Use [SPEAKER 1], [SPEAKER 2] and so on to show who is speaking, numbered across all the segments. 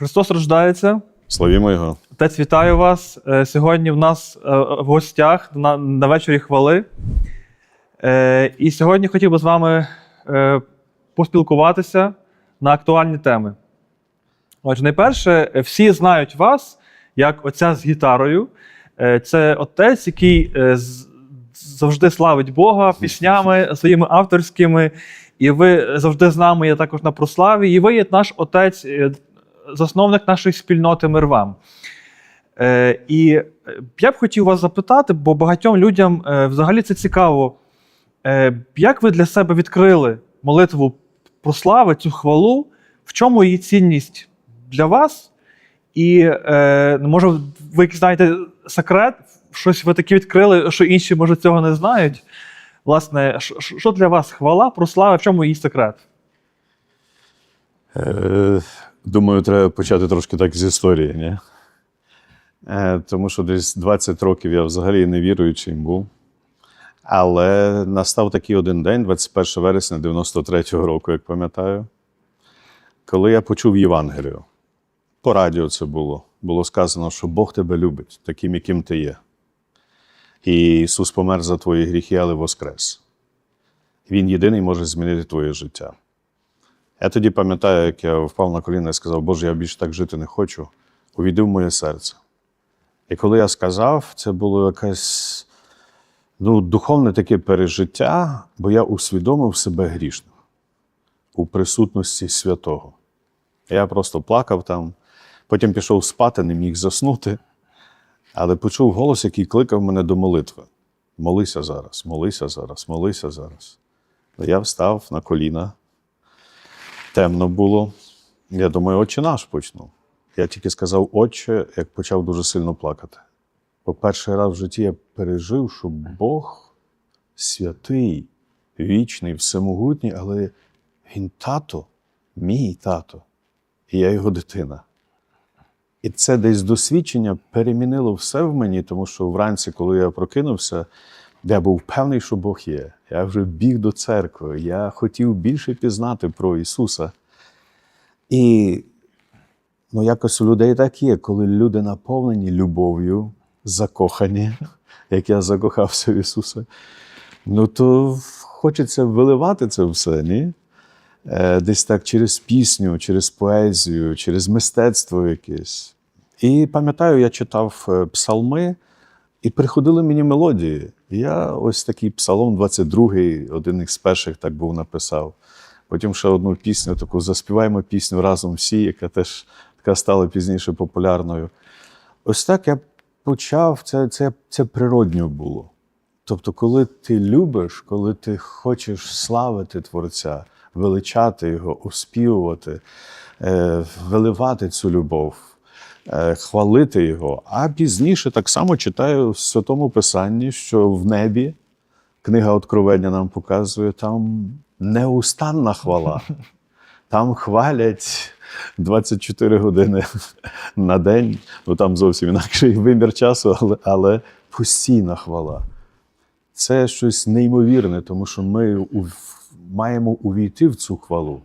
[SPEAKER 1] Христос рождається.
[SPEAKER 2] Славімо Його.
[SPEAKER 1] Отець, вітаю вас. Е, Сьогодні в нас е, в гостях на, на вечорі хвали. Е, І сьогодні хотів би з вами поспілкуватися на актуальні теми. Отже, найперше, всі знають вас як отця з гітарою. Це отець, який завжди славить Бога піснями своїми авторськими. І ви завжди з нами є також на прославі. І ви є наш отець, засновник нашої спільноти Мир вам. Е, і е, я б хотів вас запитати, бо багатьом людям е, взагалі це цікаво. Е, як ви для себе відкрили молитву прослави, цю хвалу? В чому її цінність для вас? І е, може, ви знаєте секрет, щось ви таке відкрили, що інші, може, цього не знають. Власне, що- для вас хвала, прослава, в чому її секрет?
[SPEAKER 2] Думаю, треба почати трошки так з історії, ні? Е, тому що десь 20 років я взагалі невіруючим був. Але настав такий один день, 21 вересня 93-го року, як пам'ятаю, коли я почув Євангелію. По радіо це було. Було сказано, що Бог тебе любить, таким, яким ти є. І Ісус помер за твої гріхи, але воскрес. Він єдиний може змінити твоє життя. Я тоді пам'ятаю, як я впав на коліна і сказав, Боже, я більше так жити не хочу. Увійди в моє серце. І коли я сказав, це було якесь ну, духовне таке пережиття, бо я усвідомив себе грішним у присутності святого. Я просто плакав там, потім пішов спати, не міг заснути, але почув голос, який кликав мене до молитви. Молися зараз, молися зараз, молися зараз. Я встав на коліна, темно було. Я думаю, отче наш почну. Я тільки сказав отче, як почав дуже сильно плакати. Бо перший раз в житті я пережив, що Бог святий, вічний, всемогутній, але Він тато, мій тато, і я його дитина. І це десь досвідчення перемінило все в мені, тому що вранці, коли я прокинувся, я був певний, що Бог є. Я вже біг до церкви, я хотів більше пізнати про Ісуса. І ну, якось у людей так є, коли люди наповнені любов'ю, закохані, як я закохався в Ісуса, ну то хочеться виливати це все, ні? Е, Десь так через пісню, через поезію, через мистецтво якесь. І пам'ятаю, я читав е, псалми, і приходили мені мелодії. Я ось такий псалом 22, один із перших так був написав. Потім ще одну пісню, таку заспіваємо пісню разом всі, яка теж така стала пізніше популярною. Ось так я почав, це, це, це природньо було. Тобто, коли ти любиш, коли ти хочеш славити Творця, величати його, оспівувати, е, виливати цю любов, хвалити його. А пізніше так само читаю в Святому Писанні, що в небі книга Откровення нам показує, там неустанна хвала. Там хвалять 24 години на день. Ну там зовсім інакший вимір часу, але, але постійна хвала. Це щось неймовірне, тому що ми маємо увійти в цю хвалу.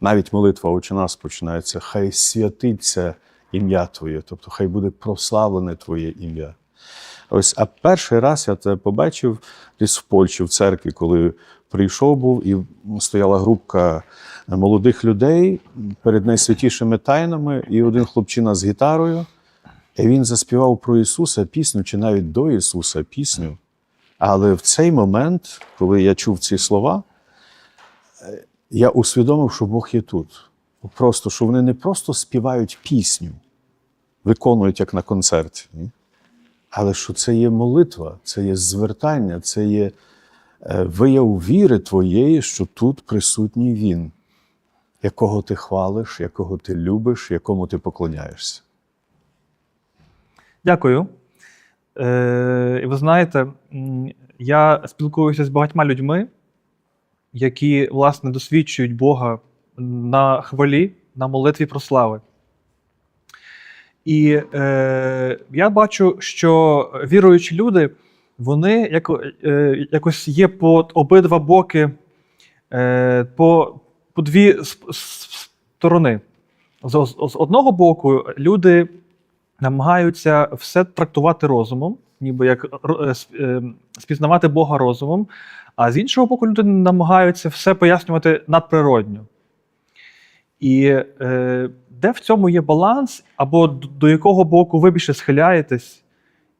[SPEAKER 2] Навіть молитва «Отче нас починається, хай святиться ім'я Твоє, тобто хай буде прославлене Твоє ім'я. Ось, а перший раз я це побачив десь в Польщі, в церкві, коли прийшов був, і стояла групка молодих людей перед найсвятішими тайнами, і один хлопчина з гітарою. І він заспівав про Ісуса пісню, чи навіть до Ісуса пісню. Але в цей момент, коли я чув ці слова, я усвідомив, що Бог є тут. Просто, що вони не просто співають пісню, виконують як на концерті, ні? але що це є молитва, це є звертання, це є е, вияв віри твоєї, що тут присутній Він, якого ти хвалиш, якого ти любиш, якому ти поклоняєшся.
[SPEAKER 1] Дякую. Е, ви знаєте, я спілкуюся з багатьма людьми, які, власне, досвідчують Бога на хвалі, на молитві про слави. І е, я бачу, що віруючі люди, вони як, е, якось є по обидва боки, е, по, по дві сторони. з, з з одного боку, люди намагаються все трактувати розумом, ніби як е, е, спізнавати Бога розумом, а з іншого боку, люди намагаються все пояснювати надприродньо. І е, де в цьому є баланс, або до якого боку ви більше схиляєтесь,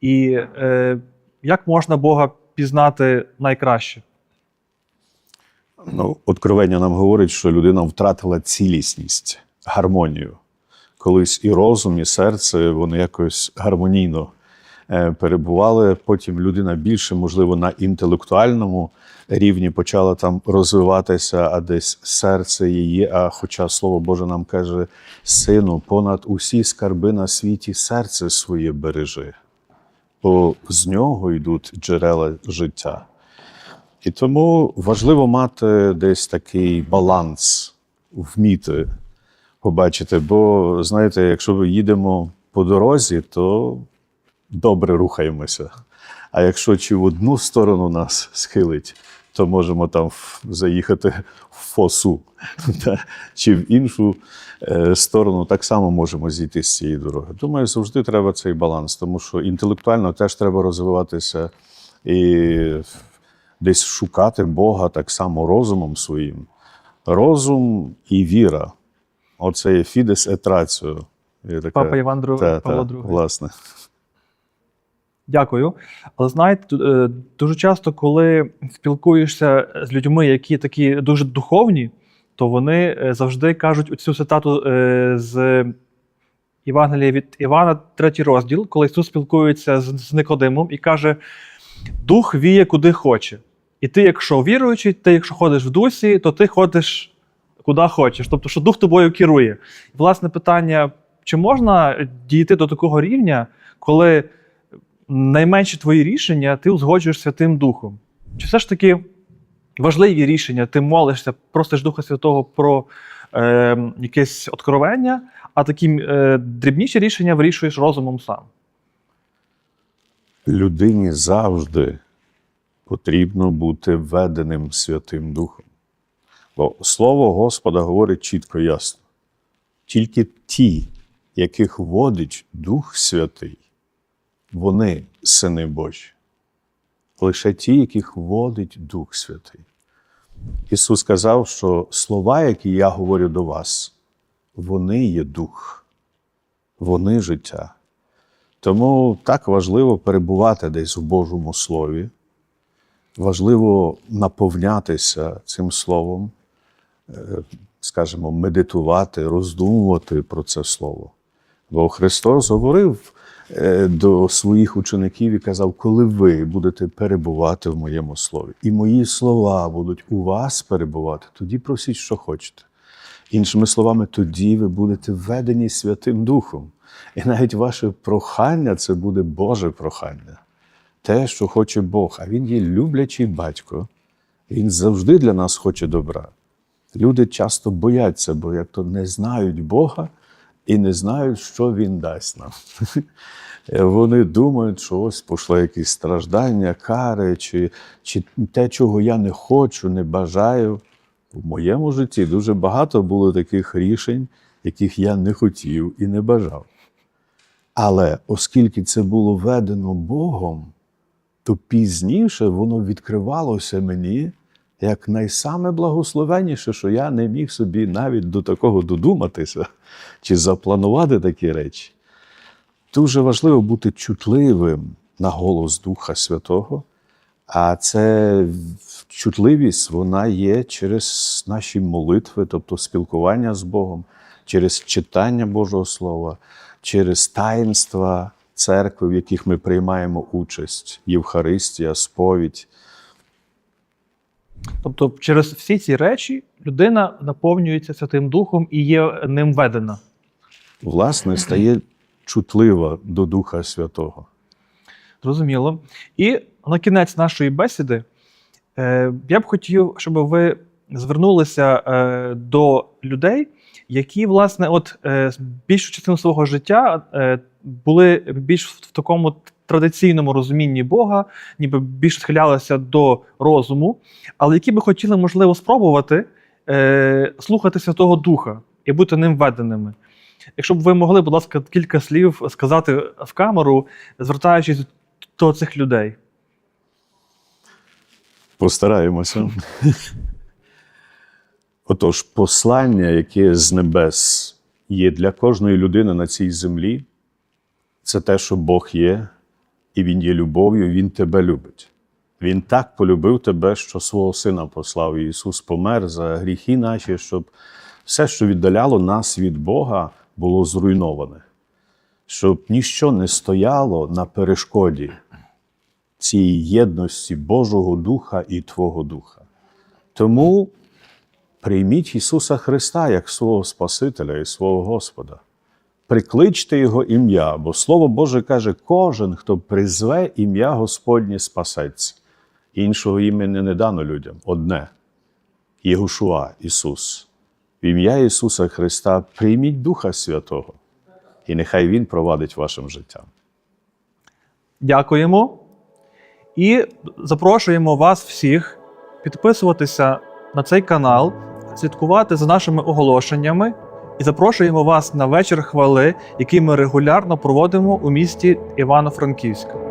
[SPEAKER 1] і е, як можна Бога пізнати найкраще?
[SPEAKER 2] Ну, откровення нам говорить, що людина втратила цілісність, гармонію. Колись і розум, і серце вони якось гармонійно перебували. Потім людина більше, можливо, на інтелектуальному рівні почала там розвиватися, а десь серце її. А хоча слово Боже нам каже: сину, понад усі скарби на світі серце своє бережи, бо з нього йдуть джерела життя. І тому важливо мати десь такий баланс, вміти побачити. Бо, знаєте, якщо ми їдемо по дорозі, то добре рухаємося. А якщо чи в одну сторону нас схилить, то можемо там заїхати в фосу, чи в іншу е, сторону так само можемо зійти з цієї дороги. Думаю, завжди треба цей баланс, тому що інтелектуально теж треба розвиватися і десь шукати Бога так само розумом своїм. Розум і віра. Оце є фідес et ratio. Є така-
[SPEAKER 1] Папа Іван Павло II.
[SPEAKER 2] Власне.
[SPEAKER 1] Дякую. Але знаєте, е, дуже часто, коли спілкуєшся з людьми, які такі дуже духовні, то вони е, завжди кажуть цю цитату е, з Євангелія від Івана, третій розділ, коли Ісус спілкується з, Никодимом і каже: Дух віє куди хоче. І ти, якщо віруючий, ти, якщо ходиш в дусі, то ти ходиш куди хочеш. Тобто, що дух тобою керує. Власне, питання: чи можна дійти до такого рівня, коли найменші твої рішення ти узгоджуєш Святим Духом? Чи все ж таки важливі рішення, ти молишся, просиш Духа Святого про е, якесь откровення, а такі е, дрібніші рішення вирішуєш розумом сам?
[SPEAKER 2] Людині завжди потрібно бути введеним Святим Духом. Бо Слово Господа говорить чітко ясно. Тільки ті, яких водить Дух Святий, вони сини Божі. Лише ті, яких водить Дух Святий. Ісус сказав, що слова, які я говорю до вас, вони є дух, вони життя. Тому так важливо перебувати десь в Божому Слові, важливо наповнятися цим словом, е, скажімо, медитувати, роздумувати про це слово. Бо Христос говорив до своїх учеників і казав: коли ви будете перебувати в моєму слові, і мої слова будуть у вас перебувати, тоді просіть, що хочете. Іншими словами, тоді ви будете введені Святим Духом. І навіть ваше прохання це буде Боже прохання. Те, що хоче Бог. А Він є люблячий батько. Він завжди для нас хоче добра. Люди часто бояться, бо як то не знають Бога і не знають, що Він дасть нам. Вони думають, що ось пішло якісь страждання, кари, чи, чи те, чого я не хочу, не бажаю. В моєму житті дуже багато було таких рішень, яких я не хотів і не бажав. Але оскільки це було ведено Богом, то пізніше воно відкривалося мені як найсаме благословенніше, що я не міг собі навіть до такого додуматися чи запланувати такі речі. Дуже важливо бути чутливим на голос Духа Святого, а це чутливість вона є через наші молитви, тобто спілкування з Богом, через читання Божого Слова, через таїнства церкви, в яких ми приймаємо участь, Євхаристія, сповідь.
[SPEAKER 1] Тобто, через всі ці речі людина наповнюється Святим Духом і є ним ведена.
[SPEAKER 2] Власне, стає чутлива до Духа Святого.
[SPEAKER 1] Зрозуміло. І на кінець нашої бесіди е, я б хотів, щоб ви звернулися е, до людей, які, власне, от е, більшу частину свого життя були більш в такому традиційному розумінні Бога, ніби більш схилялися до розуму, але які би хотіли, можливо, спробувати е, слухати Святого Духа і бути ним веденими. Якщо б ви могли, будь ласка, кілька слів сказати в камеру, звертаючись до цих людей.
[SPEAKER 2] Постараємося. Отож, послання, яке з небес є для кожної людини на цій землі, це те, що Бог є, і Він є любов'ю, Він тебе любить. Він так полюбив тебе, що свого Сина послав. Ісус помер за гріхи наші, щоб все, що віддаляло нас від Бога, було зруйноване, щоб ніщо не стояло на перешкоді цій єдності Божого Духа і Твого Духа. Тому прийміть Ісуса Христа як свого Спасителя і свого Господа. Прикличте Його ім'я, бо Слово Боже каже, кожен, хто призве ім'я Господнє, спасеться. Іншого імені не дано людям одне Єгушуа, Ісус. В ім'я Ісуса Христа прийміть Духа Святого, і нехай Він провадить вашим життям.
[SPEAKER 1] Дякуємо. І запрошуємо вас всіх підписуватися на цей канал, слідкувати за нашими оголошеннями і запрошуємо вас на вечір хвали, який ми регулярно проводимо у місті Івано-Франківська.